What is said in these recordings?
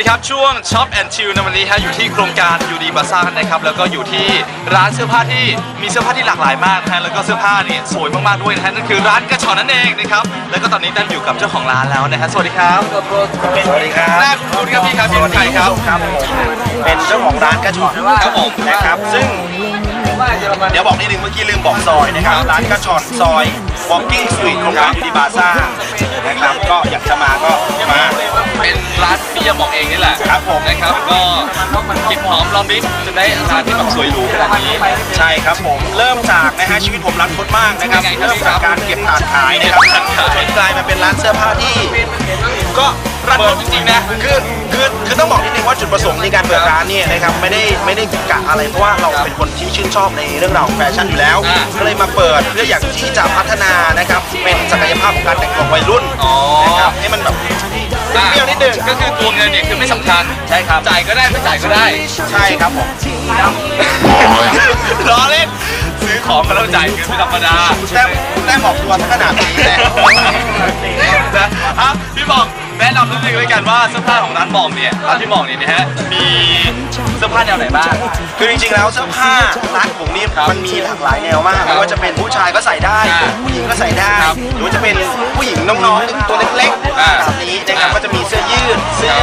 ดีครับ ช่วง Shop and Chill ในวันนี้ฮะอยู่ที่โครงการยูดีบาซ่านะครับแล้วก็อยู่ที่ร้านเสื้อผ้าที่มีเสื้อผ้าที่หลากหลายมากนะฮะแล้วก็เสื้อผ้านี่สวยมากๆด้วยนะฮะนั่นคือร้านกระชอนนั่นเองนะครับแล้วก็ตอนนี้ดันอยู่กับเจ้าของร้านแล้วนะฮะสวัสดีครับสวัสดีครับหน้าคุณครับพี่ครับพี่เป็นใครครับครับผมเป็นเจ้าของร้านกระชอนครับผมนะครับซึ่งเดี๋ยวบอกนิดนึงเมื่อกี้ลืมบอกซอยนะครับร้านกระชอนซอย Walking Street โครงการยูนิบาซ่านะครับก็อยากจะมาก็มาเป็น ร้านพี่ยาหมองเองนี่แหละครับผมนะครับก็กินหอมลองดิจะได้ร้านที่แบบสวยหรูขนาดนี้ ใช่ครับผมเริ่มจากนะฮะชีวิตผมรันทดมากนะครับยังไงครับเริ่มจากการเก็บถาดขายนะครับเก็บถาดขายจนกลายมาเป็นร้านเสื้อผ้าที่ ก็รันทดจริงๆนะคือคือคือต้องบอกนิดนึงว่าจุดประสงค์ในการเปิดร้านเนี่ยนะครับไม่ได้ไม่ได้กะอะไรเพราะว่าเราเป็นคนที่ชื่นชอบในเรื่องราวของแฟชั่นอยู่แล้วอ่าก็เลยมาเปิดเพื่ออยากที่จะพัฒนานะครับเป็นศักยภาพของการแต่งตัววัยรุ่นอ๋อนะครับให้มันแบบ เปรี้ยวนิดนึงก็คือตัวเงินเนี่ยคือไม่สำคัญใช่ครับ จ่ายก็ได้ไม่จ่ายก็ได้ ใช่ครับผมล้อเล่นซื้อของก็ต้องจ่ายเงินไม่ธรรมดาแต้มแต้มออกตัวขนาดนี้เลยนะอะพี่บอก แนะนำนิดนึงเลยกันว่าเสื้อผ้าของร้านหมองเนี่ยร้านพี่หมองเนี่ยนะฮะมีเสื้อผ้าแนวไหนบ้าง คือจริงๆแล้วเสื้อผ้าร้านผมนี่ครับมันมีหลากหลายแนวมากครับไม่ว่าจะเป็นผู้ชายก็ใส่ได้อ่าผู้หญิงก็ใส่ได้ครับหรือว่าจะเป็นผู้หญิงน้องๆตัวเล็กๆอ่าแบบนี้นะครับอ่าก็จะมีเสื้อยืดเสื้อ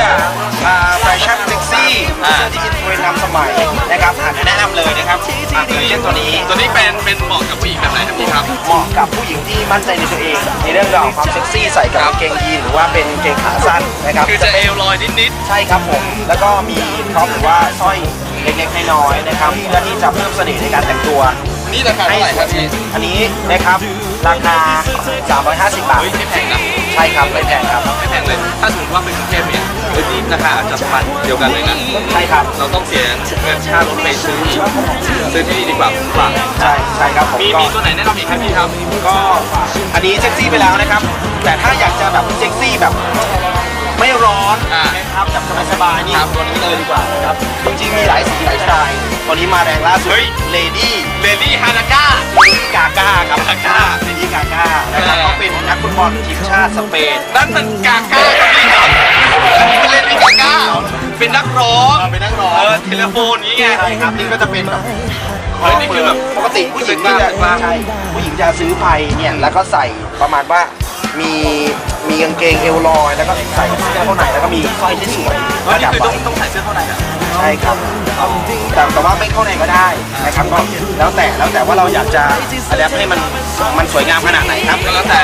อ่าแฟชั่นเซ็กซี่อ่าเสื้อที่อินเทรนด์นำสมัยนะครับอ่าแนะนำเลยนะครับอ่าอย่างเช่นตัวนี้ตัวนี้เป็นเป็นเหมาะกับผู้หญิงแบบไหนครับพี่ครับเหมาะกับผู้หญิงที่มั่นใจในตัวเองในเรื่องราวของความเซ็กซี่ใส่กับครับกางเกงยีนหรือว่าเป็นกางเกงขาสั้นนะครับคือจะเอวลอยนิดใช่ครับผม แล้วก็มีพร็อพหรือว่าสร้อยเล็กๆน้อยๆนะครับเพื่อที่จะเพิ่มเสน่ห์ในการแต่งตัวๆนี่ราคาเท่าไหร่ครับพี่อันนี้นะครับ ราคา 350 บาท เฮ้ยไม่แพงนะใช่ครับไม่แพงครับ ไม่แพงเลย ถ้าสมมติว่าเป็นกรุงเทพเนี่ยเฮ้ยนี่ราคาอาจจะประมาณเดียวกันเลยนะใช่ครับ เราต้องเสียเงินค่ารถไปซื้ออีกซื้อที่นี่ดีกว่าคุ้มกว่าใช่ใช่ครับผมมีก็มีตัวไหนแนะนำอีกครับพี่ครับก็อันนี้เซ็กซี่ไปแล้วนะครับ แต่ถ้าอยากจะแบบเซ็กซี่แบบไม่ร้ อนอ่านะครับแบบสบายๆนี่ครับ ตัวนี้เลยดีกว่านะครับจริงๆมีหลายสีหลายสไตล์ตัวนี้มาแรงล่าสุดเฮ้ย เลดี้เลดี้ฮานาก้ากาก้าครับกาก้า เลดี้กาก้านะครับเออเขาเป็นนักฟุตบอลทีมชาติสเปนนั่นมันกาก้าครับพี่ครับเลดี้กาก้าเป็นนักร้องเออเป็นนักร้องเออเทเลโฟนอย่างงี้ไง ใช่ครับนี่ก็จะเป็นแบบเฮ้ยนี่คือแบบปกติผู้หญิงเป็นจะกล้ามใช่ผู้หญิงจะซื้อไพ่เนี่ยแล้วก็ใส่ประมาณว่า มีมีกางเกงเอวลอย แล้วก็ใส่เสื้อเข้าในแล้วก็มีสร้อยที่สวยเฮ้ยนี่จับคือไว้ต้องต้องใส่เสื้อเท่าไหร่อะใช่ครับแต่แต่ว่าไม่เข้าในก็ได้นะครับก็แล้วแต่แล้วแต่ว่าเราอยากจะอัดแอปให้มันมันสวยงามขนาดไหนครับก็แล้วแต่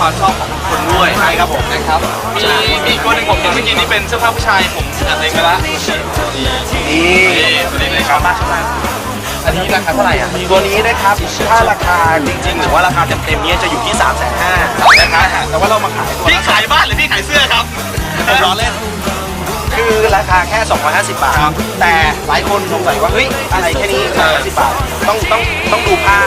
ความชอบของคนด้วยใช่ครับผม นะครับมีมีอีกตัวหนึ่งผมเห็นเมื่อกี้นี่เป็นเสื้อผ้าผู้ชายผมอัดเองไปละนี่นี่นี่ตัวนี้เลยครับมากมาก อันนี้ราคาเท่าไหร่อะตัวนี้นะครับถ้าราคาจริงๆ หรือว่าราคาเต็มๆเนี่ยจะอยู่ที่3 5 0 0 0 0นะครับแต่ว่าเรามาขายตัวพี่ขายบ้านหรือพี่ขายเสื้อครับผมล้อเล่นคือราคาแค่ 250 บาท แต่หลายคนสงสัยว่าเฮ้ยอะไรแค่นี้250บาทต้องต้องต้องดูผ้า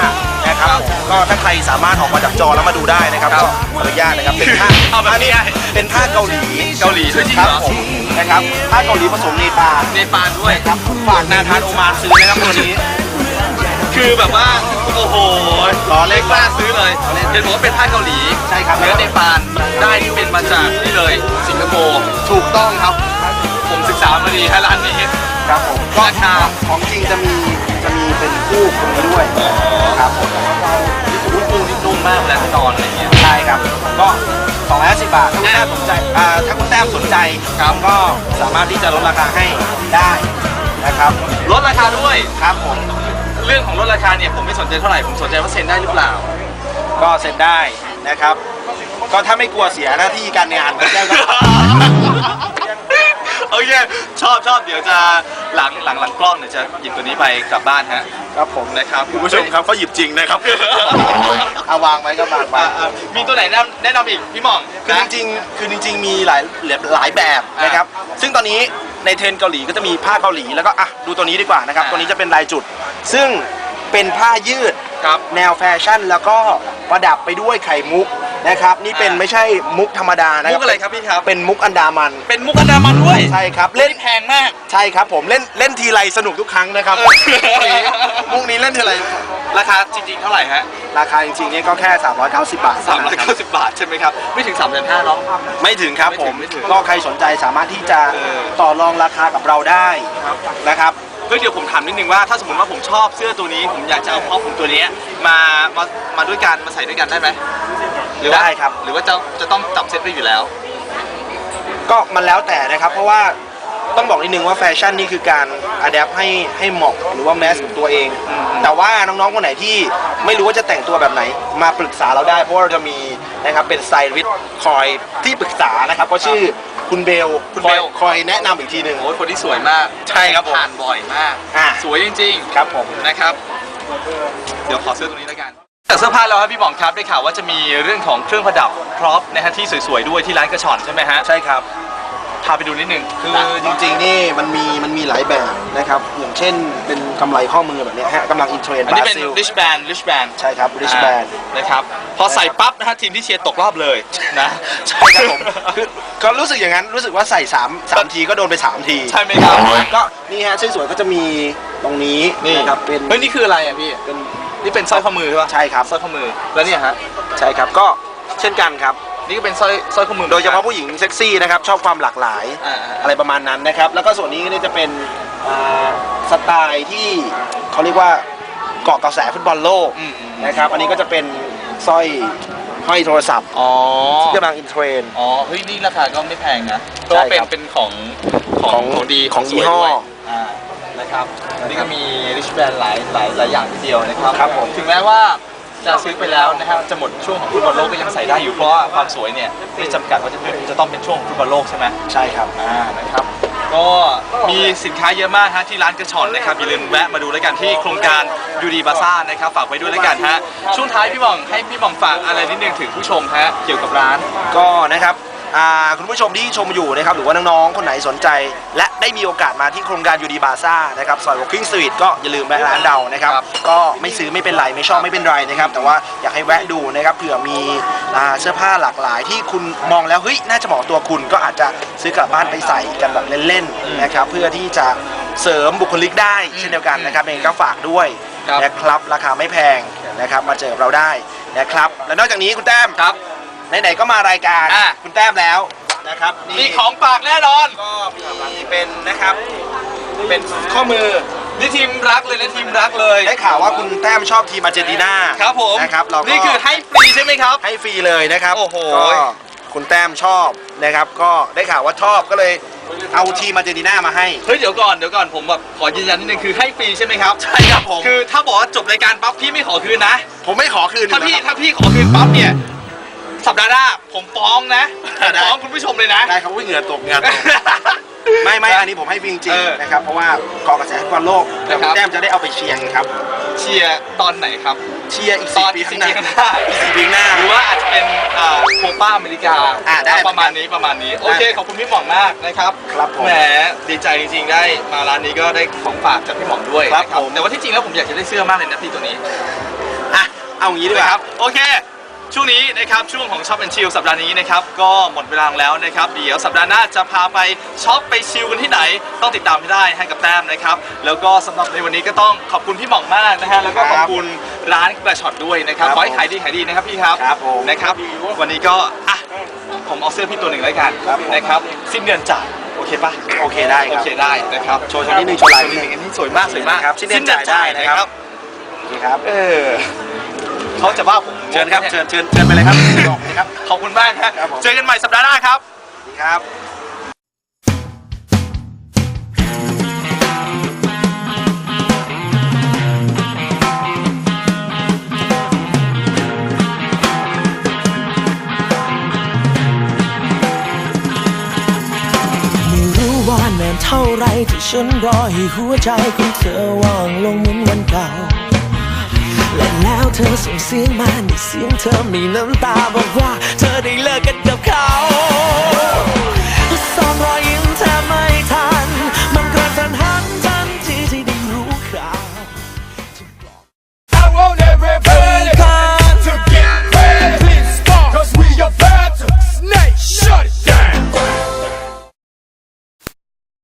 นะครับก็ถ้าใครสามารถออกมาจากจอแล้วมาดูได้นะครับครับก็ขออนุญาตนะครับเป็นผ้าเอาแบบนี้อัเป็นผ้าเกาหลีเกาหลีด้วยจริงคเหรัรบอผมนะครับผ้าเกาหลีผสมเนปาลเนปาลด้วยครับฝากนาธานโอมานซื้อนะครับตัวนี้ คือแบบว่า โอ้โหล้อเล่นกล้าซื้อเลยเห็นบอกว่าเป็นผ้าเกาหลีใช่ครับ เนื้อเนปาลได้ที่เป็นมาจากนี่เลย สิงคโปร์ถูกต้องครับผมศึกษามาดีให้ร้านนี้ ครับผมก็ราคา ของจริงจะมีจะมีเป็นคู่ตรงนี้ด้วยครับผมนุ่มนุ่มมากแล้วนอนอะไรเงี้ย ใช่ครับ ก็250บาท ถ้าคุณแต้มสนใจอ่าถ้าคุณแต้มสนใจครับก็สามารถที่จะลดราคาให้ได้นะครับ ลดราคาด้วย ครับผม เรื่องของลดราคาเนี่ยผมไม่สนใจเท่าไหร่ผมสนใจว่าเซ็นได้หรือเปล่า ก็เซ็นได้นะครับ ก็ถ้าไม่กลัวเสียหน้าที่การงานคุณแต้มก็โอเคชอบชอบเดี๋ยวจะหลังหลังหลังกล้องเดี๋ยวจะหยิบตัวนี้ไปกลับบ้านฮะครับผมนะครับคุณผู้ชมครับเขาหยิบจริงนะครับ เอาวางไว้ก็วางไว้อะอะมีตัวไหนแนะนำแนะนำอีกพี่หม่องคือนะ จริงๆคือจริงๆมีหลายหลายแบบนะครับ ซึ่งตอนนี้ ในเทรนด์เกาหลีก็จะมีผ้าเกาหลีแล้วก็อะดูตัวนี้ดีกว่านะครับ ตัวนี้จะเป็นลายจุด ซึ่งเป็นผ้ายืดครับแนวแฟชั่น แล้วก็ประดับไปด้วยไข่มุกนะครับ นี่เป็นอ่าไม่ใช่มุกธรรมดานะคมุรักอะไรครับพี่ครับ เป็นมุกอันดามันเป็นมุกอันดามันด้วยใช่ครับเล่เล่นนแพงมาก ใช่ครับผมเล่นเล่นทีไรสนุกทุกครั้งนะครับเออ มุกนี้เล่นทีไร ราคาจริงๆเท่าไหร่ฮะราคาจริงๆเนี่ยก็แค่ 390 บาทสามร้อยเก้าสิบบาทใช่ไหมครับ ไม่ถึงสามแสนห้าเนาะ ไม่ถึงครับผมไม่ถึงก็ใครสนใจสามารถที่จะเออ ต่อรองราคากับเราได้นะครับ เฮ้ยเดี๋ยวผมถามนิดนึงว่าถ้าสมมติว่าผมชอบเสื้อตัวนี้ ผมอยากจะเอาพ่อผมตัวเนี้ยมามามาด้วยกันมาใส่ด้วยกันได้ไหมหรือว่าได้ครับ หรือว่าจะจะต้องจับเซตไปอยู่แล้ว ก็มันแล้วแต่นะครับ เพราะว่า ต้องบอกนิดนึงว่าแฟชั่นนี่คือการอัดแอปให้ให้เหมาะหรือว่าแมสกับตัวเองอืมแต่ว่าน้องๆคนไหนที่ไม่รู้ว่าจะแต่งตัวแบบไหน มาปรึกษาเราได้เพราะว่าเราจะมีนะครับเป็นสไตลิสต์คอยที่ปรึกษานะครับก็ชื่อคุณเบลคุณคเบอยลคอยแนะนำอีกทีหนึ่ง โอ้ยคนที่สวยมากใช่ครับผมผ่านบ่อยมาก อะสวยจริงครับผมๆนะครับ เดี๋ยวขอเสื้อตัวนี้แล้วกันแต่เสื้อผ้าแล้วครับพี่บองครับได้ข่าวว่าจะมีเรื่องของเครื่องประดับพร็อพนะฮะที่สวยๆด้วยที่ร้านกระชอนใช่ไหมฮะ ใช่ครับ พาไปดูนิดนึงคือจริงๆนี่มันมีมันมีหลายแบบนะครับ อย่างเช่นเป็นกำไรข้อมือแบบเนี้ยฮะกำลังอินเทรนอันบนี้ราเป็น ซิล rich band rich band ใช่ครับริชแบนนะครับ พอใส่ปั๊บนะฮะทีมที่เชียร์ตกรอบเลยนะใช่ครับผมคือก็รู้สึกอย่างนั้นรู้สึกว่าใส่3 3ทีก็โดนไป 3 ทีใช่ไหมครับก็นี่ฮะสวยๆก็จะมีตรงนี้นี่นะครับเป็นเฮ้ยนี่คืออะไรอะพี่ เป็นนี่เป็นสร้อยข้อมือใช่ปะใช่ครับ สร้อยข้อมือแล้วเนี่ยฮะ ใช่ครับก็เช่นกันครับ นี่ก็เป็นสร้อยสร้อยข้อมือโดยเฉพาะผู้หญิงเซ็กซี่นะครับชอบความหลากหลายอ่าๆอะไรประมาณนั้นนะครับ แล้วก็ส่วนนี้เนี่ยจะเป็นอ่าสไตล์ที่เขาเรียกว่าเกาะกระแสฟุตบอลโลกอืมอืมนะครับ อันนี้ก็จะเป็นสร้อยห้อยโทรศัพท์อ๋อ ที่กำลังอินเทรนด์ อ๋อ เฮ้ย นี่ราคาก็ไม่แพงนะเพใช่ราะว่าเป็นครับเป็นของของ ของของดีของสวยยี่ห้อด้วยอ่า นะครับ นี่ก็มี rich band หลายหลายหลายอย่างทีเดียวนะครับ ครับผม ถึงแม้ว่า จะซื้อไปแล้วนะครับจะหมดช่วงของฟุตบอลโลกก็ยังใส่ได้อยู่เพราะว่าความสวยเนี่ยไม่จำกัดว่าจะเป็นจะต้องเป็นช่วงของฟุตบอลโลกใช่ไหมใช่ครับอ่านะครับ ก็มีสินค้าเยอะมากฮะที่ร้านกระชอนนะครับอย่าลืมแวะมาดูแล้วกันที่โครงการยูดีบาซ่านะครับฝากไว้ด้วยแล้วกันฮะช่วงท้ายพี่บองให้พี่บองฝากอะไรนิดนึงถึงผู้ชมฮะเกี่ยวกับร้าน ก็นะครับ อ่าคุณผู้ชมที่ชมอยู่นะครับหรือว่าน้องๆคนไหนสนใจ และได้มีโอกาสมาที่โครงการยูดีบาซ่านะครับซอยวอลกิ้งสตรีทก็อย่าลืมแวะร้านเรานะครับครับ ก็ไม่ซื้อไม่เป็นไรไม่ชอบไม่เป็นไรนะครับแต่ว่าอยากให้แวะดูนะครับเผื่อมีอ่าเสื้อผ้าหลากหลาย ที่คุณมองแล้วเฮ้ยน่าจะเหมาะตัวคุณก็อาจจะซื้อกลับบ้านไปใส่กันแบบเล่นๆนะครับเพื่อที่จะเสริมบุคลิกได้เช่นเดียวกันนะครับเองก็ฝากด้วยครับ นะครับราคาไม่แพงนะครับมาเจอกับเราได้นะครับและนอกจากนี้คุณแต้ม ครับ ไหนๆก็มารายการอะ คุณแต้มแล้วนะครับนี่มีของฝากแน่นอน ก็มีเป็นนะครับ เป็นข้อมือ นี่ทีมรักเลยนะทีมรักเลย ได้ข่าวว่าคุณแต้มชอบทีมอาร์เจนตินาครับผมนะครับเราก็นี่คือให้ฟรีใช่ไหมครับ ให้ฟรีเลยนะครับโอ้โห ก็คุณแต้มชอบนะครับ ก็ได้ข่าวว่าชอบก็เลยเอาทีมอาร์เจนตินามาให้ เฮ้ยเดี๋ยวก่อนเดี๋ยวก่อนผมแบบขอยืนยันนิดนึงคือให้ฟรีใช่ไหมครับใช่ครับผม คือถ้าบอกว่าจบรายการปั๊บพี่ไม่ขอคืนนะ ผมไม่ขอคืนถ้าพี่อยู่แล้วครับถ้าพี่ขอคืนปั๊บเนี่ย สัปดาห์หน้าผมฟ้องนะผมได้ ฟ้องคุณผู้ชมเลยนะ ได้ครับวิ่งเหงื่อตกเหงื่อตก ไม่ไม่อันนี้ผมให้ฟรีจริเองอๆนะครับ เพราะว่าเกาะกระแสฟุตบอลโลกแล้วนะครับ แต้มจะได้เอาไปเชียร์ไงครับ เชียร์ตอนไหนครับ เชียร์อีกตสี่อนปีอีกข้างสี่หน้าปีข้างหน้า อีกสี่ปีข้างหน้า หรือว่าอาจจะเป็นอ่าโคป้าอเมริกาอ่าได้ประมาณนี้ประมาณนี้ โอเค ขอบคุณพี่หม่องมากนะครับครับผมแหมดีใจจริงๆได้มาร้านนี้ก็ได้ของฝากจากพี่หม่องด้วยครับนะผม แต่ว่าที่จริงแล้วผมอยากจะได้เสื้อมากเลยนะพี่ตัวนี้อะเอางี้ดีกว่า นะครับ โอเค ช่วงนี้นะครับช่วงของช็อปแอนชิลสัปดาห์นี้นะครับก็หมดเวลาลงแล้วนะครับเดี๋ยวสัปดาห์หน้าจะพาไปช็อปไปชิลกันที่ไหน ต้องติดตามให้ได้ให้กับแต้มนะครับ แล้วก็สำหรับในวันนี้ก็ต้องขอบคุณพี่หม่องมากนะฮะแล้วก็ขอบคุณร้านกระชอตด้วยนะครับครับขอให้ขายดีขายดีนะครับพี่ครับครับผม นะครับวันนี้ก็อะผมเอาเสื้อพี่ตัวหนึ่งแล้วกันครับผมนะครับสิ้นเดือนจ่ายโอเคปะโอเคได้คโอรับ เคได้นะครับโชว์โชว์นิดนึงโชว์ลายนิดนึงอันนี้สวยมากสวยมากครับสิ้นเดือนจ่ายได้นะครับนี่ครับ เออ เขาจะว่าผมเชิญครับ เชิญเชิญเชิญไปเลยครับบอกเลยครับ ขอบคุณมากครับครับผมเจอกันใหม่สัปดาห์หน้าครับนี่ครับไม่รู้ว่านานเท่าไรที่ฉันรอให้หัวใจของเธอว่างลงเหมือนวันเก่า และแล้วเธอส่งเสียงมาในเสียงเธอมีน้ำตาบอกว่า เธอได้เลิกกัน